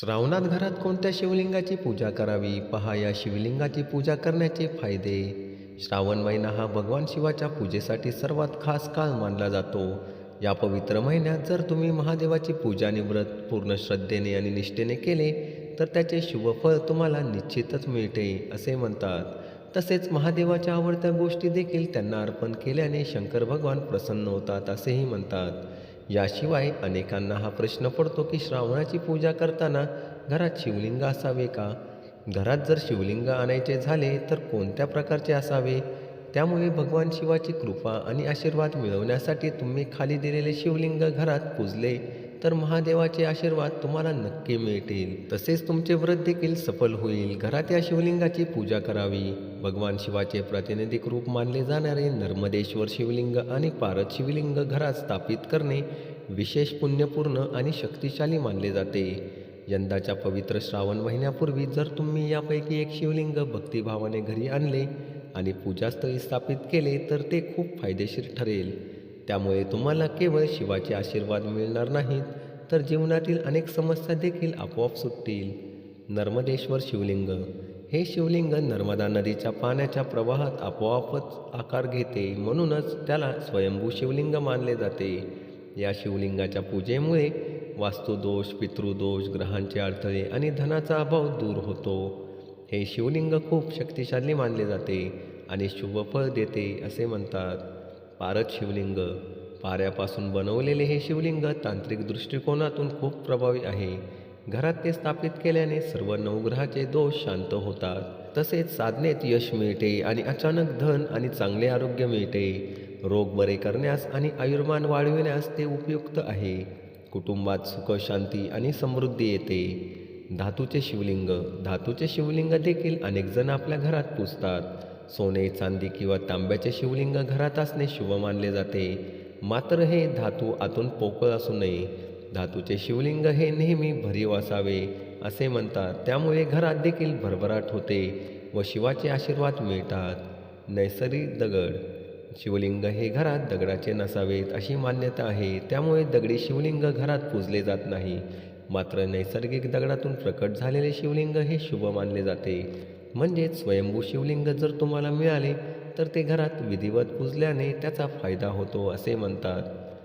श्रावणात घरात कोणत्या शिवलिंगाची पूजा करावी? पहा या शिवलिंगाची पूजा करण्याचे फायदे. श्रावण महिना हा भगवान शिवाच्या पूजेसाठी सर्वात खास काळ मानला जातो. या पवित्र महिन्यात जर तुम्ही महादेवाची पूजा आणि व्रत पूर्ण श्रद्धेने आणि निष्ठेने केले तर त्याचे शुभफळ तुम्हाला निश्चितच मिळते असे म्हणतात. तसेच महादेवाच्या आवडत्या गोष्टी देखील त्यांना अर्पण केल्याने शंकर भगवान प्रसन्न होतात असेही म्हणतात. याशिवाय अनेकांना हा प्रश्न पडतो की श्रावणाची पूजा करताना घरात शिवलिंग असावे का? घरात जर शिवलिंग आणायचे झाले तर कोणत्या प्रकारचे असावे? त्यामुळे भगवान शिवाची कृपा आणि आशीर्वाद मिळवण्यासाठी तुम्ही खाली दिलेले शिवलिंग घरात पूजले. तर महादेवाचे आशीर्वाद तुम्हाला नक्की मिळतील. तसेच तुमचे व्रत देखील सफल होईल. घरात या शिवलिंगाची पूजा करावी. भगवान शिवाचे प्रातिनिधिक रूप मानले जाणारे नर्मदेश्वर शिवलिंग आणि पारद शिवलिंग घरात स्थापित करणे विशेष पुण्यपूर्ण आणि शक्तिशाली मानले जाते. यंदाच्या पवित्र श्रावण महिन्यापूर्वी जर तुम्ही यापैकी एक शिवलिंग भक्तिभावाने घरी आणले आणि पूजास्थळी स्थापित केले तर ते खूप फायदेशीर ठरेल. त्यामुळे तुम्हाला केवळ शिवाचे आशीर्वाद मिळणार नाहीत तर जीवनातील अनेक समस्या देखील आपोआप सुटतील. नर्मदेश्वर शिवलिंग. हे शिवलिंग नर्मदा नदीच्या पाण्याच्या प्रवाहात आपोआपच आकार घेते म्हणूनच त्याला स्वयंभू शिवलिंग मानले जाते. या शिवलिंगाच्या पूजेमुळे वास्तुदोष पितृदोष ग्रहांचे अडथळे आणि धनाचा अभाव दूर होतो. हे शिवलिंग खूप शक्तिशाली मानले जाते आणि शुभफळ देते असे म्हणतात. पारद शिवलिंग. पाऱ्यापासून बनवलेले हे शिवलिंग तांत्रिक दृष्टिकोनातून खूप प्रभावी आहे. घरात ते स्थापित केल्याने सर्व नवग्रहाचे दोष शांत होतात. तसेच साधनेत यश मिळते आणि अचानक धन आणि चांगले आरोग्य मिळते. रोग बरे करण्यास आणि आयुर्मान वाढविण्यास ते उपयुक्त आहे. कुटुंबात सुख शांती आणि समृद्धी येते. धातूचे शिवलिंग. धातूचे शिवलिंग देखील अनेकजण आपल्या घरात पुजतात सोने चांदी किंवा तांब्याचे शिवलिंग घरात असणे शुभ मानले जाते. मात्र हे धातू आतून पोकळ असू नये. धातूचे शिवलिंग हे नेहमी भरीव असावे असे म्हणतात. त्यामुळे घरात देखील भरभराट होते व शिवाचे आशीर्वाद मिळतात. नैसर्गिक दगड. शिवलिंग हे घरात दगडाचे नसावेत अशी मान्यता आहे. त्यामुळे दगडी शिवलिंग घरात पूजले जात नाही. मात्र नैसर्गिक दगडातून प्रकट झालेले शिवलिंग हे शुभ मानले जाते. म्हणजेच स्वयंभू शिवलिंग जर तुम्हाला मिळाले तर ते घरात विधिवत पूजल्याने त्याचा फायदा होतो असे म्हणतात.